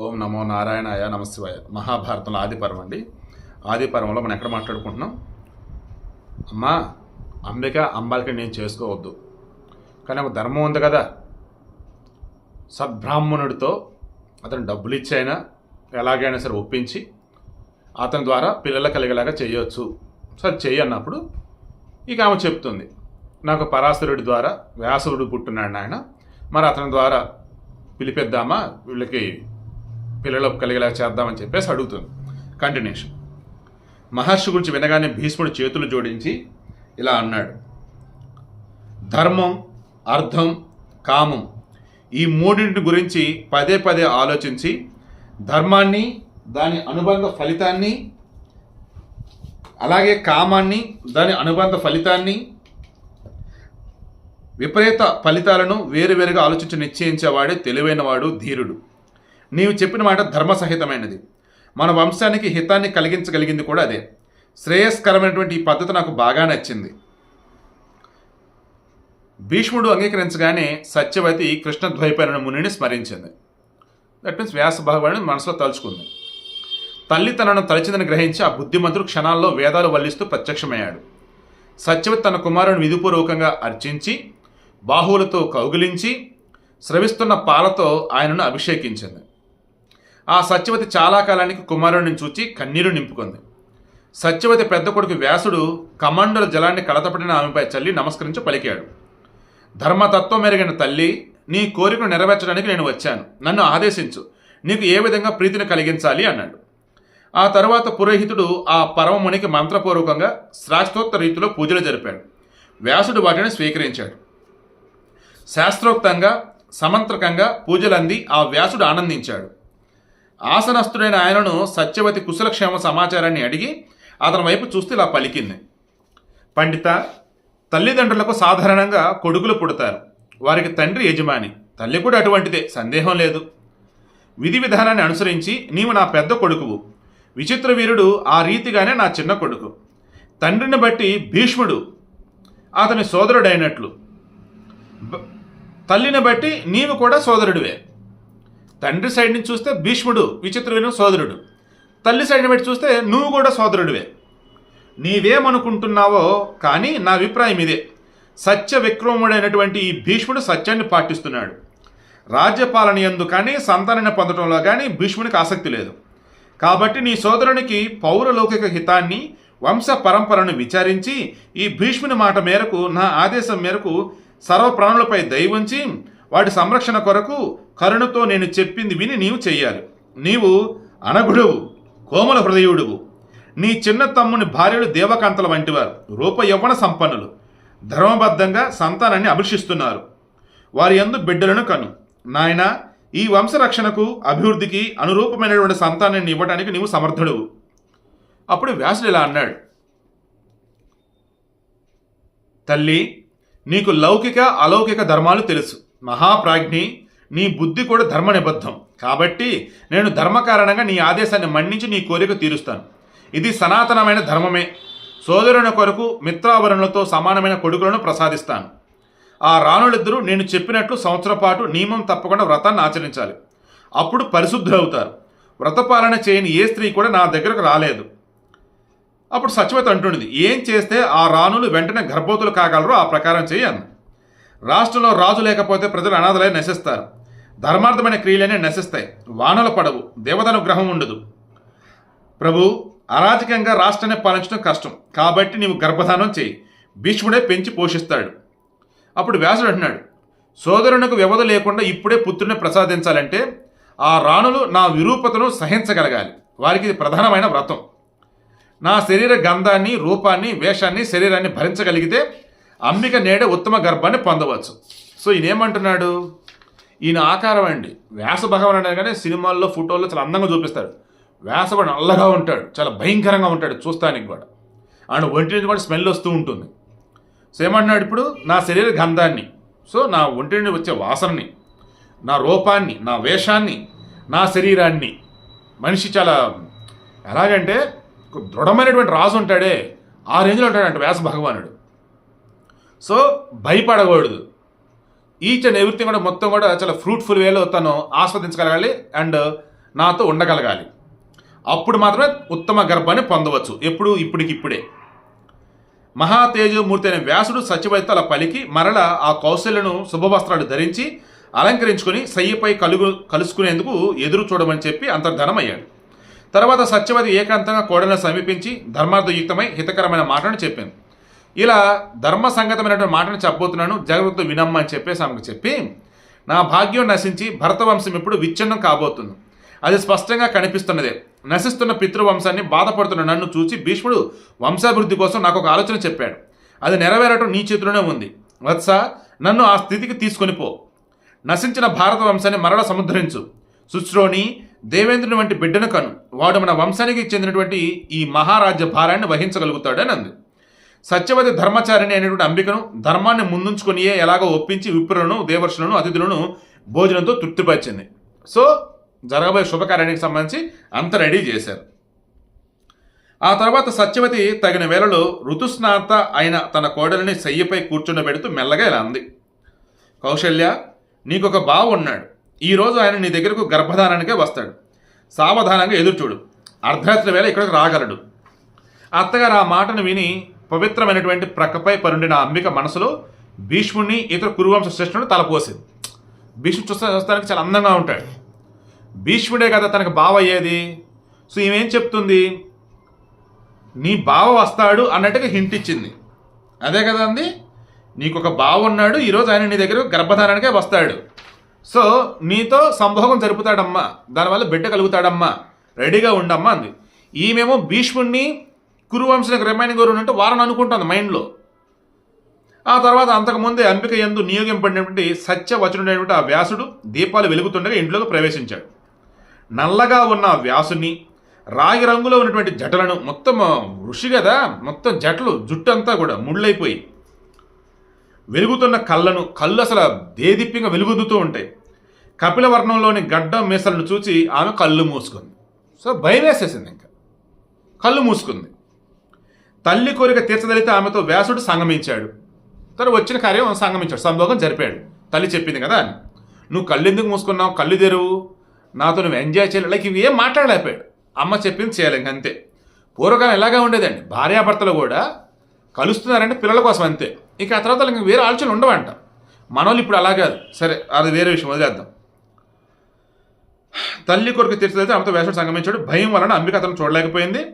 ఓం నమో నారాయణాయ నమశివాయ మహాభారతంలో ఆదిపర్వం అండి. ఆదిపర్వంలో మనం ఎక్కడ మాట్లాడుకుంటున్నాం? అమ్మా అంబిక అంబాలిక నేను చేసుకోవద్దు. కానీ ఒక ధర్మం ఉంది కదా. సద్బ్రాహ్మణుడితో అతను డబ్బులు ఇచ్చైనా ఎలాగైనా సరే ఒప్పించి అతని ద్వారా పిల్లలు కలిగేలాగా చేయొచ్చు. సరే చెయ్యి అన్నప్పుడు ఇక ఆమె చెప్తుంది. నాకు పరాశరుడి ద్వారా వ్యాసుడు పుట్టినాడు ఆయన మరి అతని ద్వారా పిలిపిద్దామా? వీళ్ళకి పిల్లలకు కలిగేలా చేద్దామని చెప్పేసి అడుగుతుంది. కంటిన్యూషన్ మహర్షి గురించి వినగానే భీష్ముడు చేతులు జోడించి ఇలా అన్నాడు. ధర్మం అర్థం కామం ఈ మూడింటి గురించి పదే పదే ఆలోచించి ధర్మాన్ని దాని అనుబంధ ఫలితాన్ని అలాగే కామాన్ని దాని అనుబంధ ఫలితాన్ని విపరీత ఫలితాలను వేరువేరుగా ఆలోచించి నిశ్చయించేవాడే తెలివైనవాడు ధీరుడు. నీవు చెప్పిన మాట ధర్మసహితమైనది. మన వంశానికి హితాన్ని కలిగించగలిగింది కూడా అదే. శ్రేయస్కరమైనటువంటి ఈ పద్ధతి నాకు బాగా నచ్చింది. భీష్ముడు అంగీకరించగానే సత్యవతి కృష్ణద్వైపాయన మునిని స్మరించింది. దట్ మీన్స్ వ్యాస భగవాను మనసులో తలుచుకుంది. తల్లి తనను తలచిందని గ్రహించి ఆ బుద్ధిమంతుడు క్షణాల్లో వేదాలు వల్లిస్తూ ప్రత్యక్షమయ్యాడు. సత్యవతి తన కుమారుని విధిపూర్వకంగా అర్చించి బాహువులతో కౌగిలించి స్రవిస్తున్న పాలతో ఆయనను అభిషేకించింది. ఆ సత్యవతి చాలా కాలానికి కుమారుడిని చూచి కన్నీరు నింపుకుంది. సత్యవతి పెద్ద కొడుకు వ్యాసుడు కమండల జలాన్ని కడతపడిన ఆమెపై చల్లి నమస్కరించి పలికాడు. ధర్మతత్వం మెరిగిన తల్లి నీ కోరికను నెరవేర్చడానికి నేను వచ్చాను. నన్ను ఆదేశించు. నీకు ఏ విధంగా ప్రీతిని కలిగించాలి? అన్నాడు. ఆ తర్వాత పురోహితుడు ఆ పరమమునికి మంత్రపూర్వకంగా శాస్త్రోక్త రీతిలో పూజలు జరిపాడు. వ్యాసుడు వాటిని స్వీకరించాడు. శాస్త్రోక్తంగా సమంత్రకంగా పూజలంది ఆ వ్యాసుడు ఆనందించాడు. ఆసనస్తుడైన ఆయనను సత్యవతి కుశలక్షేమ సమాచారాన్ని అడిగి అతని వైపు చూస్తే ఇలా పలికింది. పండిత తల్లిదండ్రులకు సాధారణంగా కొడుకులు పుడతారు. వారికి తండ్రి యజమాని. తల్లి కూడా అటువంటిదే సందేహం లేదు. విధి విధానాన్ని అనుసరించి నీవు నా పెద్ద కొడుకువు. విచిత్ర వీరుడు ఆ రీతిగానే నా చిన్న కొడుకు. తండ్రిని బట్టి భీష్ముడు అతని సోదరుడైనట్లు. తల్లిని బట్టి నీవు కూడా సోదరుడివే. తండ్రి సైడ్ నుంచి చూస్తే భీష్ముడు విచిత్రమైన సోదరుడు. తల్లి సైడ్ని బట్టి చూస్తే నువ్వు కూడా సోదరుడివే. నీవేమనుకుంటున్నావో కానీ నా అభిప్రాయం ఇదే. సత్య విక్రముడైనటువంటి ఈ భీష్ముడు సత్యాన్ని పాటిస్తున్నాడు. రాజ్యపాలన ఎందు కానీ సంతానాన్ని పొందడంలో కానీ భీష్మునికి ఆసక్తి లేదు. కాబట్టి నీ సోదరునికి పౌరలౌకిక హితాన్ని వంశ పరంపరను విచారించి ఈ భీష్ముని మాట మేరకు నా ఆదేశం మేరకు సర్వ ప్రాణులపై దయవుంచి వాటి సంరక్షణ కొరకు కరుణతో నేను చెప్పింది విని నీవు చెయ్యాలి. నీవు అనగుడువు కోమల హృదయుడువు. నీ చిన్న తమ్ముని భార్యలు దేవకాంతల వంటివారు రూప యవ్వన సంపన్నులు. ధర్మబద్ధంగా సంతానాన్ని అభిషిస్తున్నారు. వారి యందు బిడ్డలను కను. నాయన ఈ వంశరక్షణకు అభివృద్ధికి అనురూపమైనటువంటి సంతానాన్ని ఇవ్వడానికి నీవు సమర్థుడువు. అప్పుడు వ్యాసుడు ఇలా అన్నాడు. తల్లి నీకు లౌకిక అలౌకిక ధర్మాలు తెలుసు. మహాప్రాజ్ఞి నీ బుద్ధి కూడా ధర్మ నిబద్ధం కాబట్టి నేను ధర్మ కారణంగా నీ ఆదేశాన్ని మన్నించి నీ కోరిక తీరుస్తాను. ఇది సనాతనమైన ధర్మమే. సోదరుని కొరకు మిత్రావరణులతో సమానమైన కొడుకులను ప్రసాదిస్తాను. ఆ రాణులిద్దరూ నేను చెప్పినట్లు సంవత్సరం పాటు నియమం తప్పకుండా వ్రతాన్ని ఆచరించాలి. అప్పుడు పరిశుద్ధులవుతారు. వ్రతపాలన చేయని ఏ స్త్రీ కూడా నా దగ్గరకు రాలేదు. అప్పుడు సచివత అంటున్నది ఏం చేస్తే ఆ రాణులు వెంటనే గర్భవతులు కాగలరో ఆ ప్రకారం చేయను రాష్ట్రంలో రాజు లేకపోతే ప్రజలు అనాథలై నశిస్తారు. ధర్మార్థమైన క్రియలనే నశిస్తాయి. వానలు పడవు. దేవతానుగ్రహం ఉండదు. ప్రభు అరాజకంగా రాష్ట్రాన్ని పాలించడం కష్టం. కాబట్టి నీవు గర్భధానం చేయి. భీష్ముడే పెంచి పోషిస్తాడు. అప్పుడు వ్యాసుడు అంటున్నాడు సోదరునకు వ్యవధి లేకుండా ఇప్పుడే పుత్రుని ప్రసాదించాలంటే ఆ రాణులు నా విరూపతను సహించగలగాలి. వారికి ఇది ప్రధానమైన వ్రతం. నా శరీర గంధాన్ని రూపాన్ని వేషాన్ని శరీరాన్ని భరించగలిగితే అంబిక నేడే ఉత్తమ గర్భాన్ని పొందవచ్చు. సో ఈయన ఏమంటున్నాడు ఈయన ఆకారం అండి. వ్యాస భగవాన్ అనగానే కానీ సినిమాల్లో ఫోటోల్లో చాలా అందంగా చూపిస్తాడు. వ్యాసవాడు నల్లగా ఉంటాడు. చాలా భయంకరంగా ఉంటాడు చూస్తానికి కూడా. ఆయన ఒంటి నుంచి కూడా స్మెల్ వస్తూ ఉంటుంది. సో ఏమంటున్నాడు ఇప్పుడు? నా శరీర గంధాన్ని. సో నా ఒంటి నుండి వచ్చే వాసనని నా రూపాన్ని నా వేషాన్ని నా శరీరాన్ని. మనిషి చాలా ఎలాగంటే దృఢమైనటువంటి రాజు ఉంటాడే. ఆ రేంజ్లో ఉంటాడంట వ్యాస భగవానుడు సో భయపడకూడదు. ఈచ్ అండ్ ఎవ్రీథింగ్ కూడా మొత్తం కూడా చాలా ఫ్రూట్ఫుల్ వేలో తను ఆస్వాదించగలగాలి అండ్ నాతో ఉండగలగాలి. అప్పుడు మాత్రమే ఉత్తమ గర్భాన్ని పొందవచ్చు. ఎప్పుడు ఇప్పటికిప్పుడే. మహాతేజమూర్తి అయిన వ్యాసుడు సత్యవైత అలా పలికి మరల ఆ కౌశల్యను శుభవస్త్రాలు ధరించి అలంకరించుకొని సయ్యపై కలుగు కలుసుకునేందుకు ఎదురు చూడమని చెప్పి అంతర్ధనమయ్యాడు తర్వాత సత్యవతి ఏకాంతంగా కోడలను సమీపించి ధర్మార్థయుక్తమై హితకరమైన మాటను చెప్పింది ఇలా ధర్మ సంగతమైనటువంటి మాటను చెప్పబోతున్నాను జాగ్రత్త వినమ్మ అని చెప్పేసి ఆమెకు చెప్పి నా భాగ్యం నశించి భరతవంశం ఇప్పుడు విచ్ఛిన్నం కాబోతుంది. అది స్పష్టంగా కనిపిస్తున్నదే. నశిస్తున్న పితృవంశాన్ని బాధపడుతున్న నన్ను చూసి భీష్ముడు వంశాభివృద్ధి కోసం నాకు ఒక ఆలోచన చెప్పాడు. అది నెరవేరటం నీ చేతిలోనే ఉంది. వత్స నన్ను ఆ స్థితికి తీసుకొని పో. నశించిన భారత వంశాన్ని మరల సముద్రించు. సుశ్రోణి దేవేంద్రుని వంటి బిడ్డను కను. వాడు మన వంశానికి చెందినటువంటి ఈ మహారాజ్య భారాన్ని వహించగలుగుతాడని అంది. సత్యవతి ధర్మచారిణి అనేటువంటి అంబికను ధర్మాన్ని ముందుంచుకునియే ఎలాగో ఒప్పించి విప్రులను దేవర్షులను అతిథులను భోజనంతో తృప్తిపరిచింది. సో జరగబోయే శుభకార్యానికి సంబంధించి అంత రెడీ చేశారు. ఆ తర్వాత సత్యవతి తగిన వేళలో ఋతుస్నాత అయిన తన కోడలిని శయ్యపై కూర్చుండబెడుతూ మెల్లగా ఇలా అంది. కౌశల్య నీకొక బావ ఉన్నాడు. ఈరోజు ఆయన నీ దగ్గరకు గర్భధానానికే వస్తాడు. సావధానంగా ఎదురుచూడు. అర్ధరాత్రి వేళ ఇక్కడికి రాగలడు. అత్తగారు ఆ మాటను విని పవిత్రమైనటువంటి ప్రక్కపై పరుండిన అంబిక మనసులో భీష్ముడిని ఇతర కురువంశ శ్రేష్ఠుడు తలపోసింది. భీష్ముడు చూస్తే చూస్తానికి చాలా అందంగా ఉంటాడు. భీష్ముడే కదా తనకు బావ అయ్యేది? సో ఏం చెప్తుంది? నీ బావ వస్తాడు అన్నట్టుగా హింట్ ఇచ్చింది. అదే కదా అంది? నీకు ఒక బావ ఉన్నాడు ఈరోజు ఆయన నీ దగ్గర గర్భధారణకే వస్తాడు. సో నీతో సంభోగం జరుపుతాడమ్మా. దానివల్ల బిడ్డ కలుగుతాడమ్మా. రెడీగా ఉండమ్మా అంది. ఈమెమో భీష్ముడిని కురువంశానికి రిమైనింగ్ ఎవరు అంటే వారని అనుకుంటుంది మైండ్లో ఆ తర్వాత అంతకుముందే అంబిక ఎందు నియోగింపడినటువంటి సత్యవచనుడైనటువంటి ఆ వ్యాసుడు దీపాలు వెలుగుతుండగా ఇంట్లోకి ప్రవేశించాడు. నల్లగా ఉన్న ఆ వ్యాసుని రాగి రంగులో ఉన్నటువంటి జటలను మొత్తం ఋషి కదా మొత్తం జటలు జుట్టు అంతా కూడా ముళ్ళైపోయి వెలుగుతున్న కళ్ళను కళ్ళు అసలు దేదీప్యంగా వెలుగుదుతూ ఉంటాయి. కపిలవర్ణంలోని గడ్డ మీసలను చూసి ఆమె కళ్ళు మూసుకుంది. సో భయం వేసేసింది ఇంకా. కళ్ళు మూసుకుంది. తల్లి కోరిక తీర్చదలితే ఆమెతో వ్యాసుడు సంగమించాడు. తను వచ్చిన కార్యం సంగమించాడు. సంభోగం జరిపాడు. తల్లి చెప్పింది కదా అని. నువ్వు కళ్ళెందుకు మూసుకున్నావు? కళ్ళు తెరువు. నాతో నువ్వు ఎంజాయ్ చేయలే. లైక్ ఇవి ఏం మాట్లాడలేకపోయాడు. అమ్మ చెప్పింది చేయాలి ఇంక అంతే. పూర్వకాలం ఎలాగా ఉండేదండి? భార్యాభర్తలు కూడా కలుస్తున్నారంటే పిల్లల కోసం అంతే. ఇక ఆ తర్వాత ఇంక వేరే ఆలోచనలు ఉండవంట. మనోళ్ళు ఇప్పుడు అలా కాదు. సరే అది వేరే విషయం వదిలేద్దాం. తల్లి కొరకు తీర్చదైతే ఆమెతో వ్యాసుడు సంగమించాడు. భయం వలన అంబిక అతను చూడలేకపోయింది.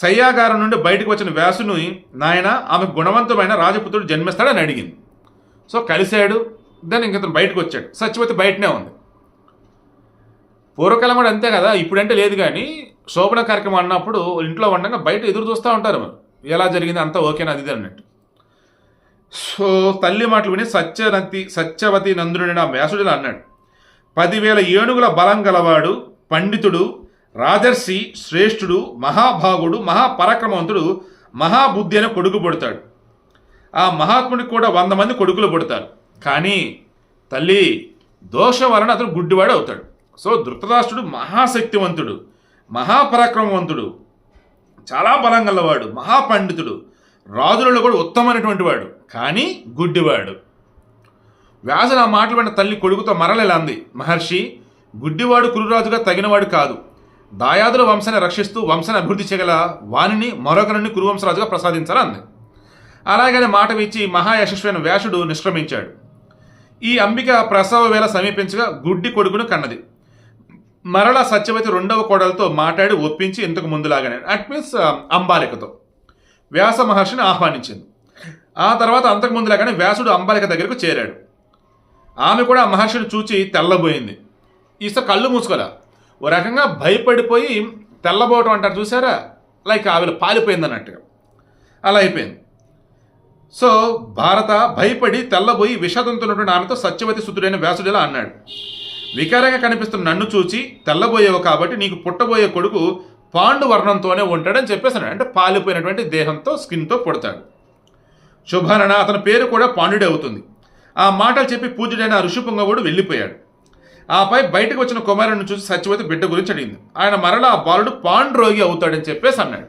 శయ్యాగారం నుండి బయటకు వచ్చిన వ్యాసుని నాయన ఆమె గుణవంతమైన రాజపుత్రుడు జన్మిస్తాడని అడిగింది. సో కలిశాడు దాన్ని ఇంక ఇతను బయటకు వచ్చాడు. సత్యవతి బయటనే ఉంది. పూర్వకాలం కూడా అంతే కదా ఇప్పుడంటే లేదు కానీ శోభన కార్యక్రమం అన్నప్పుడు ఇంట్లో ఉండగా బయట ఎదురు చూస్తూ ఉంటారు ఎలా జరిగింది అంతా ఓకేనా అది అన్నట్టు. సో తల్లి మాటలు విని సత్యనతి సత్యవతి నందుని నా వ్యాసుడిలా అన్నాడు. పదివేల ఏనుగుల బలం గలవాడు పండితుడు రాజర్షి శ్రేష్ఠుడు మహాభాగుడు మహాపరాక్రమవంతుడు మహాబుద్ధి అనే కొడుకు పుడతాడు. ఆ మహాత్ముడికి కూడా వంద మంది కొడుకులు పుడతారు. కానీ తల్లి దోషం వలన అతను గుడ్డివాడు అవుతాడు. సో ధృతరాష్ట్రుడు మహాశక్తివంతుడు మహాపరాక్రమవంతుడు చాలా బలం గలవాడు మహాపండితుడు రాజులలో కూడా ఉత్తమమైనటువంటి వాడు కానీ గుడ్డివాడు. వ్యాసుడు ఆ మాటలు విన్న తల్లి కొడుకుతో మరలెలా అంది మహర్షి గుడ్డివాడు కురురాజుగా తగినవాడు కాదు. దాయాదుల వంశాన్ని రక్షిస్తూ వంశాన్ని అభివృద్ధి చేయగల వాణిని మరొకరిని కురువంశరాజుగా ప్రసాదించాలని. అంది అలాగని మాట ఇచ్చి మహాయశస్వైన వ్యాసుడు నిష్క్రమించాడు. ఈ అంబిక ప్రసవ వేళ సమీపించగా గుడ్డి కొడుకును కన్నది. మరలా సత్యవతి రెండవ కోడలతో మాట్లాడి ఒప్పించి ఇంతకు ముందులాగానే అట్ మీన్స్ um, అంబాలికతో. వ్యాస మహర్షిని ఆహ్వానించింది. ఆ తర్వాత అంతకు ముందులాగానే వ్యాసుడు అంబాలిక దగ్గరకు చేరాడు. ఆమె కూడా మహర్షిని చూచి తెల్లబోయింది. ఈస కళ్ళు మూసుకోలే ఓ రకంగా భయపడిపోయి తెల్లబోవటం అంటారు చూసారా? లైక్ ఆవిడ పాలిపోయింది అన్నట్టుగా అలా అయిపోయింది. సో భారత భయపడి తెల్లబోయి విషాదంతున్నటువంటి ఆమెతో సత్యవతి సుతుడైన వ్యాసుడిలా అన్నాడు. వికారంగా కనిపిస్తున్న నన్ను చూచి తెల్లబోయేవు కాబట్టి నీకు పుట్టబోయే కొడుకు పాండు వర్ణంతోనే ఉంటాడని చెప్పేసాడు అంటే పాలిపోయినటువంటి దేహంతో స్కిన్తో పుడతాడు. శుభరణ అతని పేరు కూడా పాండుడే అవుతుంది. ఆ మాటలు చెప్పి పూజుడైన ఋషిపుంగవుడు వెళ్ళిపోయాడు. ఆపై బయటకు వచ్చిన కుమారుడిని చూసి సత్యవతి బిడ్డ గురించి అడిగింది. ఆయన మరలా ఆ బాలుడు పాండ్రోగి అవుతాడని చెప్పేసి అన్నాడు.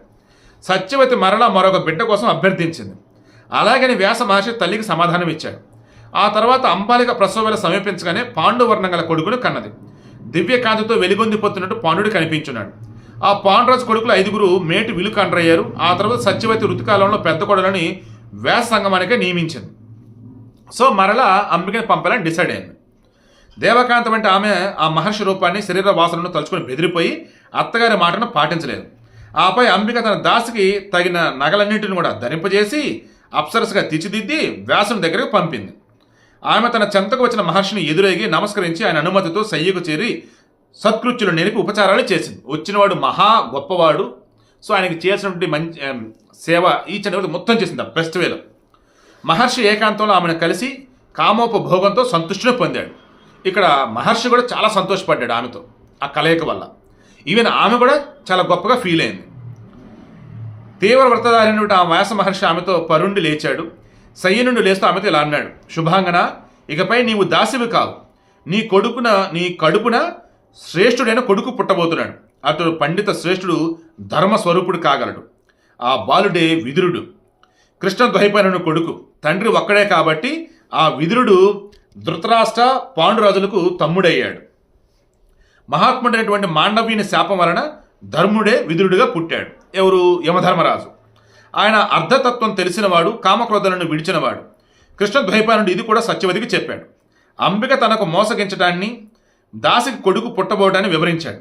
సత్యవతి మరలా మరొక బిడ్డ కోసం అభ్యర్థించింది. అలాగని వ్యాస మహర్షి తల్లికి సమాధానం ఇచ్చాడు. ఆ తర్వాత అంబాలిక ప్రసవ సమీపించగానే పాండువర్ణం గల కొడుకును కన్నది. దివ్యకాంతితో వెలుగొందిపోతున్నట్టు పాండుడు కనిపించున్నాడు. ఆ పాండురాజు కొడుకులు ఐదుగురు మేటి విలుకండ్రయ్యారు. ఆ తర్వాత సత్యవతి ఋతుకాలంలో పెద్ద కొడలని వ్యాస సంగమానికే నియమించింది. సో మరలా అంబికని పంపాలని డిసైడ్ అయింది. దేవకాంతం అంటే ఆమె ఆ మహర్షి రూపాన్ని శరీర వాసనను తలుచుకొని బెదిరిపోయి అత్తగారి మాటను పాటించలేదు. ఆపై అంబిక తన దాసికి తగిన నగలన్నింటిని కూడా ధరింపజేసి అప్సరసగా తీర్చిదిద్ది వ్యాసుని దగ్గరకు పంపింది. ఆమె తన చెంతకు వచ్చిన మహర్షిని ఎదురేగి నమస్కరించి ఆయన అనుమతితో సయ్యకు చేరి సత్కృత్యులు నేర్పి ఉపచారాలు చేసింది. వచ్చినవాడు మహా గొప్పవాడు. సో ఆయనకి చేసినటువంటి మంచి సేవ ఈ అనేది మొత్తం చేసింది. ఆ బెస్ట్ వేలో. మహర్షి ఏకాంతంలో ఆమెను కలిసి కామోపభోగంతో సంతుష్టిని పొందాడు. ఇక్కడ మహర్షి కూడా చాలా సంతోషపడ్డాడు ఆమెతో ఆ కలయిక వల్ల. ఈవెన్ ఆమె కూడా చాలా గొప్పగా ఫీల్ అయింది. తీవ్ర వ్రతధారిణి ఆ వ్యాస మహర్షి ఆమెతో పరుండి లేచాడు. సయ్యనుండి లేస్తూ ఆమెతో ఇలా అన్నాడు శుభాంగన ఇకపై నీవు దాసివి కావు. నీ కొడుకున నీ కడుపున శ్రేష్ఠుడైన కొడుకు పుట్టబోతున్నాడు. అతడు పండిత శ్రేష్ఠుడు ధర్మ స్వరూపుడు కాగలడు. ఆ బాలుడే విదురుడు. కృష్ణ ద్వైపాయనుడు కొడుకు తండ్రి ఒక్కడే కాబట్టి ఆ విదురుడు ధృతరాష్ట్ర పాండురాజులకు తమ్ముడయ్యాడు. మహాత్ముడైనటువంటి మాండవ్యుని శాపం వలన ధర్ముడే విదురుడిగా పుట్టాడు. ఎవరు? యమధర్మరాజు. ఆయన అర్ధతత్వం తెలిసినవాడు కామక్రోధలను విడిచినవాడు. కృష్ణ ద్వైపానుడు ఇది కూడా సత్యవతికి చెప్పాడు. అంబిక తనకు మోసగించడాన్ని దాసికి కొడుకు పుట్టబోవడాన్ని వివరించాడు.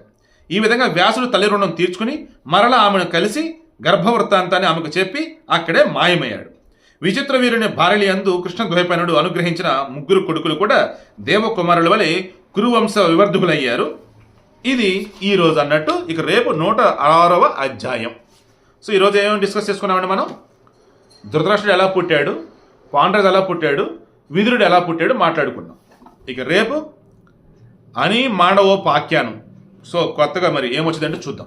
ఈ విధంగా వ్యాసుడు తల్లి రుణం తీర్చుకుని మరలా ఆమెను కలిసి గర్భవృత్తాంతాన్ని ఆమెకు చెప్పి అక్కడే మాయమయ్యాడు. విచిత్ర వీరుని భార్యలి అందు కృష్ణద్వైపాయనుడు అనుగ్రహించిన ముగ్గురు కొడుకులు కూడా దేవకుమారుల వలె కురువంశ వివర్ధులయ్యారు. ఇది ఈ రోజు అన్నట్టు ఇక రేపు నూట ఆరవ అధ్యాయం. సో ఈరోజు ఏమేమి డిస్కస్ చేసుకున్నామండి మనం? ధృతరాష్ట్రుడు ఎలా పుట్టాడు? పాండ్రజ్ ఎలా పుట్టాడు? విదురుడు ఎలా పుట్టాడు? మాట్లాడుకున్నాం ఇక రేపు అని మాండవోపాఖ్యానం సో కొత్తగా మరి ఏమొచ్చిందంటే చూద్దాం.